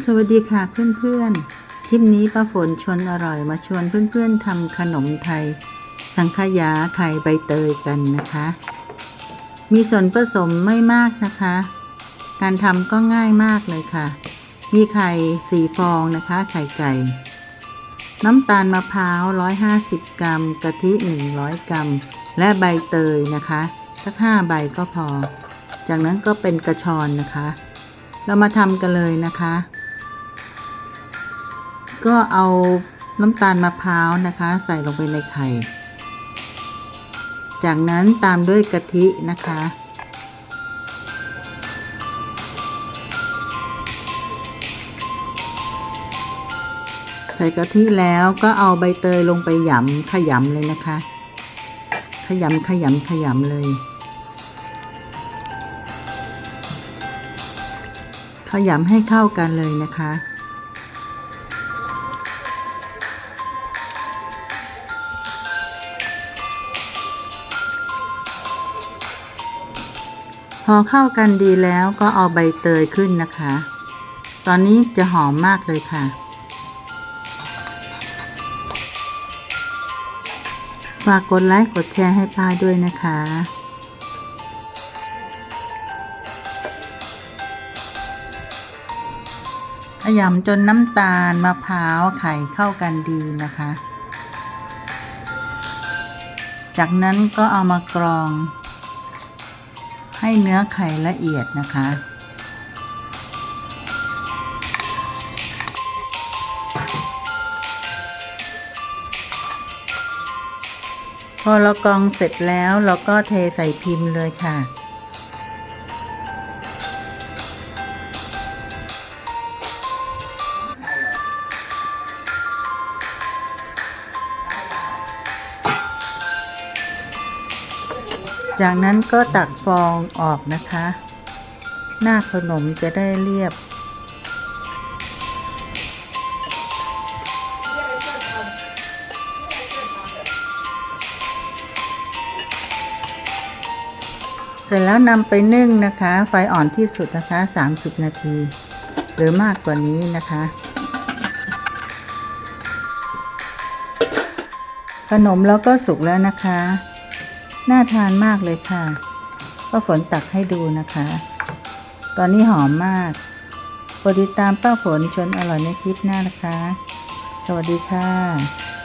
สวัสดีค่ะเพื่อนๆ คลิปนี้ป้าฝนชวนอร่อยมาชวนเพื่อนๆทำขนมไทย สังขยาไข่ใบเตยกันนะคะ มีส่วนผสมไม่มากนะคะ การทำก็ง่ายมากเลยค่ะ มีไข่สี่ฟองนะคะ ไข่ไก่ น้ำตาลมะพร้าว 150 กรัม กะทิ 100 กรัม และใบเตยนะคะสัก5ใบก็พอ จากนั้นก็เป็นกระชอนนะคะ เรามาทำกันเลยนะคะ ก็เอาน้ำตาลมะพร้าวนะคะ ใส่ลงไปในไข่ จากนั้นตามด้วยกะทินะคะ ใส่กะทิแล้วก็เอาใบเตยลงไปหยำขยำเลยนะคะ ขยำขยำขยำเลย ขยำให้เข้ากันเลยนะคะ พอเข้ากันดีแล้วก็เอาใบเตยขึ้นนะคะ ตอนนี้จะหอมมากเลยค่ะ ฝากกดไลค์กดแชร์ให้ป้าด้วยนะคะขยำจนน้ำตาลมะพร้าวไข่เข้ากันดีนะคะ จากนั้นก็เอามากรอง ให้เนื้อไข่ละเอียดนะคะ พอเรากรองเสร็จแล้วเราก็เทใส่พิมพ์เลยค่ะ จากนั้นก็ตักฟองออกนะคะ หน้าขนมจะได้เรียบ เสร็จแล้วนำไปนึ่งนะคะ ไฟอ่อนที่สุดนะคะ 30 นาที หรือมากกว่านี้นะคะขนมแล้วก็สุกแล้วนะคะ น่าทานมากเลยค่ะป้าฝนตักให้ดูนะคะ ตอนนี้หอมมากโปรดติดตามป้าฝนชวนอร่อยในคลิปหน้านะคะ สวัสดีค่ะ